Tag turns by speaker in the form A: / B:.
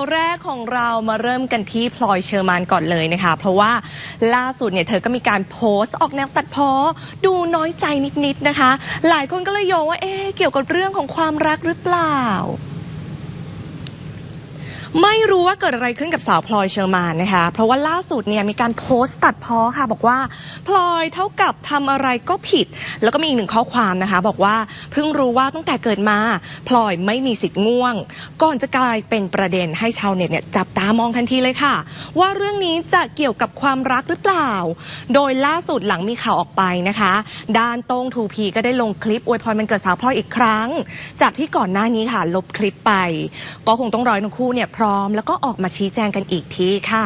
A: าวแรกของเรามาเริ่มกันที่พลอยเชอร์มานก่อนเลยนะคะ เพราะว่าล่าสุดเนี่ยเธอก็มีการโพสต์ออกแนวตัดเพ้อดูน้อยใจนิดๆนะคะ หลายคนก็เลยโยงว่าเอ๊ะเกี่ยวกับเรื่องของความรักหรือเปล่า ไม่รู้ว่าเกิดอะไรขึ้นกับสาวพลอยเชอร์มานนะคะ เพราะว่าล่าสุดเนี่ยมีการโพสต์ตัดพ้อค่ะ บอกว่าพลอยเท่ากับทำอะไรก็ผิด แล้วก็มีอีกหนึ่งข้อความนะคะ บอกว่าเพิ่งรู้ว่าตั้งแต่เกิดมาพลอยไม่มีสิทธิ์ง่วง ก่อนจะกลายเป็นประเด็นให้ชาวเน็ตเนี่ยจับตามองทันทีเลยค่ะ ว่าเรื่องนี้จะเกี่ยวกับความรักหรือเปล่า โดยล่าสุดหลังมีข่าวออกไปนะคะ ด้านโต้งทูพีก็ได้ลงคลิปอวยพรมันเกิดสาวพลอยอีกครั้ง จากที่ก่อนหน้านี้ค่ะลบคลิปไป ก็คงต้องรอให้ทั้งคู่เนี่ยร้อม แล้วก็ออกมาชี้แจงกันอีกทีค่ะ